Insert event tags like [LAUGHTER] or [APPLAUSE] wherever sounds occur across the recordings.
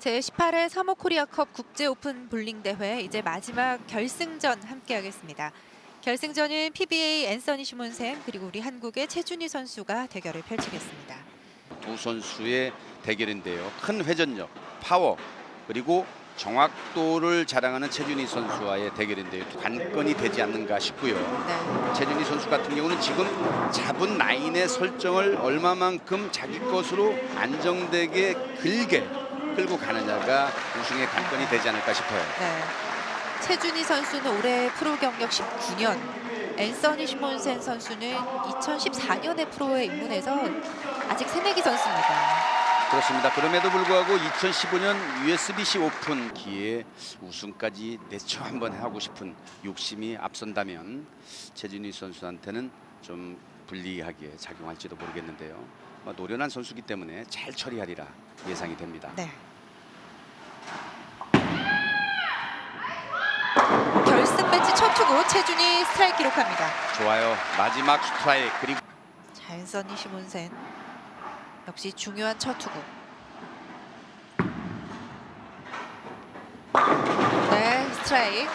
제18회 사모 코리아컵 국제 오픈 볼링 대회 이제 마지막 결승전 함께 하겠습니다. 결승전은 PBA 앤서니 시몬센 그리고 우리 한국의 최준희 선수가 대결을 펼치겠습니다. 두 선수의 대결인데요. 큰 회전력, 파워 그리고 정확도를 자랑하는 최준희 선수와의 대결인데요. 관건이 되지 않는가 싶고요. 네. 최준희 선수 같은 경우는 지금 잡은 라인의 설정을 얼마만큼 자기 것으로 안정되게 길게 끌고 가느냐가 우승의 관건이 되지 않을까 싶어요. 네. 최준희 선수는 올해 프로 경력 19년, 앤서니 시몬센 선수는 2014년에 프로에 입문해서 아직 새내기 선수입니다. 그렇습니다. 그럼에도 불구하고 2015년 USBC 오픈 기에 우승까지 내쳐 한번 하고 싶은 욕심이 앞선다면 최준희 선수한테는 좀 불리하게 작용할지도 모르겠는데요. 뭐 노련한 선수기 때문에 잘 처리하리라 예상이 됩니다. 네. 결승 매치 첫 투구 최준희 스트라이크 기록합니다. 좋아요. 마지막 스트라이크 그리고 자, 앤서니 시몬센 역시 중요한 첫 투구. 네, 스트라이크.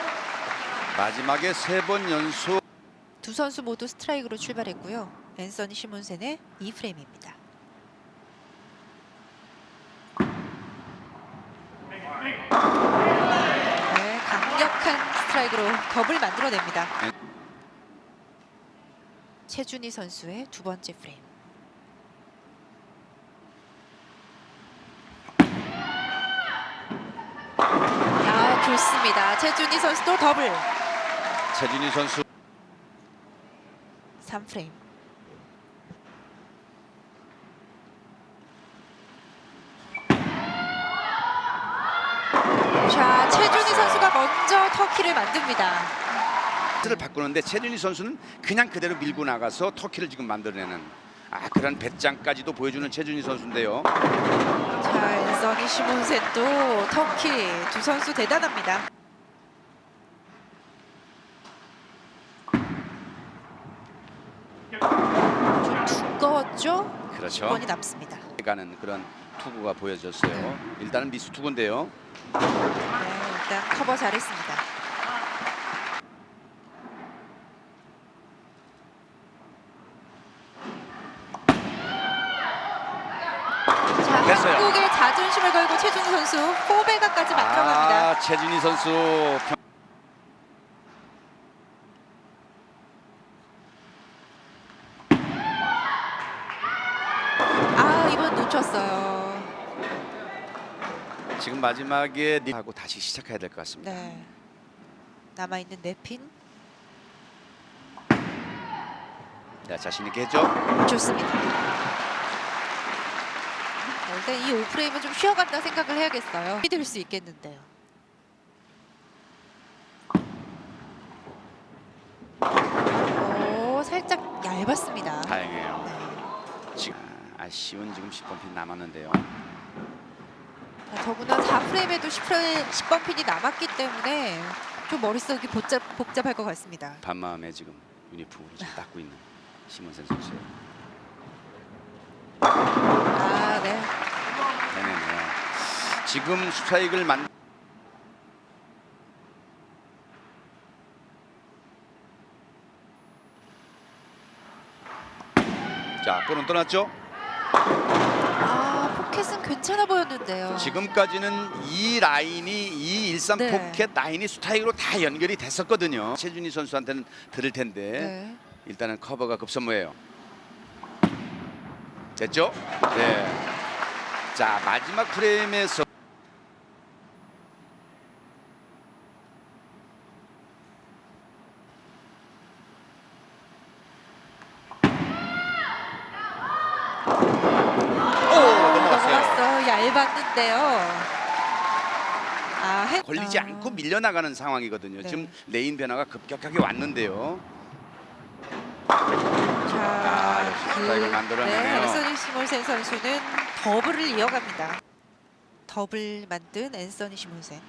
마지막에 세 번 연속 두 선수 모두 스트라이크로 출발했고요. 앤서니 시몬센의 2프레임입니다. 네, 강력한 스트라이크로 더블 만들어냅니다. 최준희 선수의 두 번째 프레임. 아, 좋습니다. 최준희 선수도 더블. 최준희 선수 3프레임. 자, 최준희 선수가 먼저 터키를 만듭니다. 를 바꾸는데 최준희 선수는 그냥 그대로 밀고 나가서 터키를 지금 만들어내는 아 그런 배짱까지도 보여주는 최준희 선수인데요. 자, 앤서니 시몬센도 터키 두 선수 대단합니다. 좀 두꺼웠죠? 그렇죠. 번이 남습니다. 가는 그런 투구가 보여졌어요. 일단은 미스 투구인데요. 네, 일단 커버 잘했습니다. 자, 됐어요. 한국의 자존심을 걸고 최준희 선수 4배가까지 만들어갑니다. 아 최준희 선수 평- 아, 이번 놓쳤어요. 지금 마지막에 리- 하고 다시 시작해야 될 것 같습니다. 네. 남아 있는 네핀 네, 자신 있게 했죠. 좋습니다. 네, 일단 이 오프레임은 좀 쉬어간다 생각을 해야겠어요. 믿을 수 있겠는데요. 오, 살짝 얇았습니다. 다행이에요. 네. 지금 아, 아쉬운 지금 10번 핀 남았는데요. 아, 더구나 4프레임에도 10프레임, 10번 핀이 남았기 때문에 좀 머릿속이 복잡, 복잡할 것 같습니다. 반마음에 지금 유니폼으로 닦고 있는 심원sen 선수예요. 지금 스트라이크를 만 자, 볼은 떠났죠? 아, 포켓은 괜찮아 보였는데요. 지금까지는 이 라인이 이 일산 네. 포켓 라인이 스트라이크로 다 연결이 됐었거든요. 최준희 선수한테는 들을 텐데 네. 일단은 커버가 급선무예요. 됐죠? 네. 자 마지막 프레임에서 오 넘 넘어갔어. 얇았는데요. 아, 해... 걸리지 아. 않고 밀려나가는 상황이거든요. 네. 지금 레인 변화가 급격하게 왔는데요. 자, 아, 역시 스트라이크를 만들어내네요. 네, 앤서니 시몬센 선수는 더블을 이어갑니다. 더블 만든 앤서니 시몬센.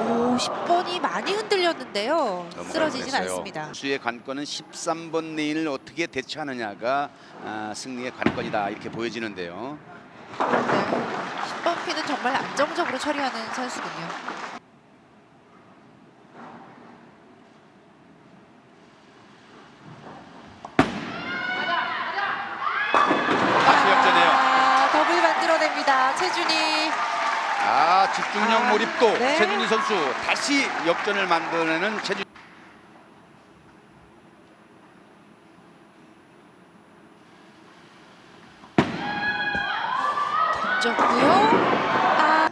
오, 50번이 많이 흔들렸는데요. 쓰러지진. 않습니다. 수의 관건은 13번 레인을 어떻게 대처하느냐가 아, 승리의 관건이다 이렇게 보여지는데요. 네. 10번 피는 정말 안정적으로 처리하는 선수군요. 다시 역전해요. 아, 더블 만들어냅니다. 최준이. 아 집중력 아, 몰입도 네. 최준희 선수 다시 역전을 만들어내는 최준. 던졌고요. 아.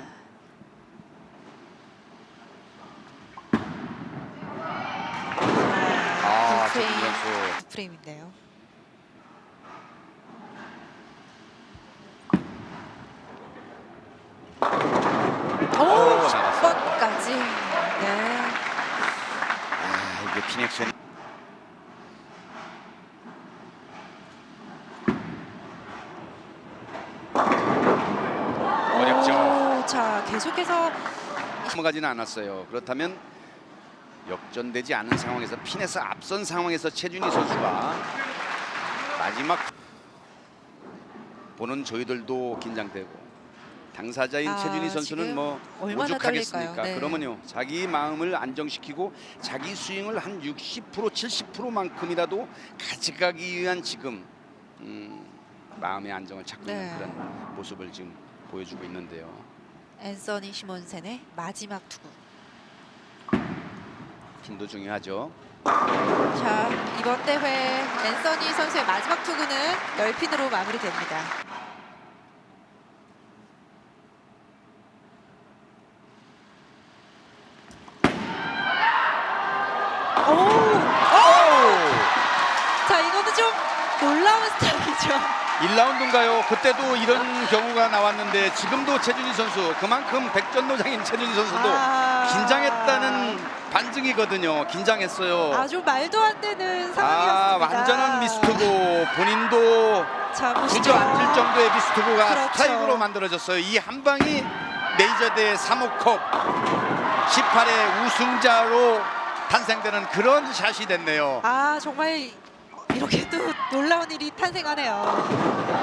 아 프레임. 선수. 프레임인데요. 오, 나갔어요. 10번까지. 네. 아 이게 피넥션. 어렵죠. 오, 자, 계속해서 넘어가지는 않았어요. 그렇다면 역전되지 않은 상황에서 핀에서 앞선 상황에서 최준희 선수가 마지막 보는 저희들도 긴장되고 당사자인 아, 최준희 선수는 뭐 오죽하겠습니까? 네. 그러면요 자기 마음을 안정시키고 자기 스윙을 한 60% 70%만큼이라도 가져가기 위한 지금 음, 마음의 안정을 찾고 있는 네. 그런 모습을 지금 보여주고 있는데요. 앤서니 시몬센의 마지막 투구. 핀도 중요하죠. 자, 이번 대회 앤서니 선수의 마지막 투구는 10핀으로 마무리됩니다. 오! 오! 자, 이거는 좀 놀라운 스타일이죠. 1라운드인가요? 그때도 이런 경우가 나왔는데 지금도 최준희 선수 그만큼 백전노장인 최준희 선수도 아. 긴장했다는 반증이거든요. 긴장했어요. 아주 말도 안 되는 아 상황이었습니다. 완전한 미스투고 본인도 자, 보시죠. 주저앉을 정도의 미스투고가 그렇죠. 스트라이크로 만들어졌어요. 이 한 방이 메이저대 3호컵 18회 우승자로 탄생되는 그런 샷이 됐네요. 아, 정말 이렇게도 놀라운 일이 탄생하네요.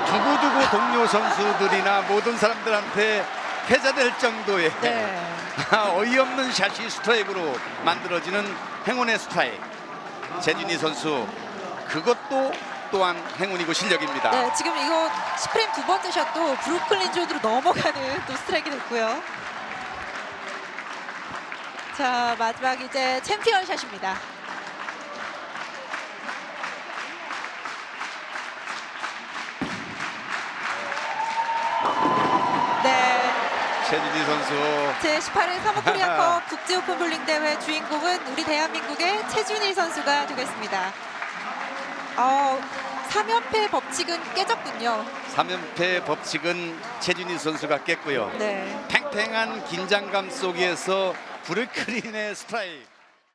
두고두고 동료 선수들이나 모든 사람들한테 패자될 정도의 네. 어이없는 샷이 스트라이크로 만들어지는 행운의 스트라이크. 재준이 선수 그것도 또한 행운이고 실력입니다. 네, 지금 이거 10프레임 두 번째 샷도 브루클린 존으로 넘어가는 또 스트라이크 됐고요. 자, 마지막 이제 챔피언 샷입니다. 재준이 선수 제 18회 사모코리아컵 [LAUGHS] 국제오픈 볼링 대회 주인공은 우리 대한민국의 최준희 선수가 되겠습니다. 어, 3연패 법칙은 깨졌군요. 3연패 법칙은 최준희 선수가 깼고요. 네. 팽팽한 긴장감 속에서 브루클린의 스트라이크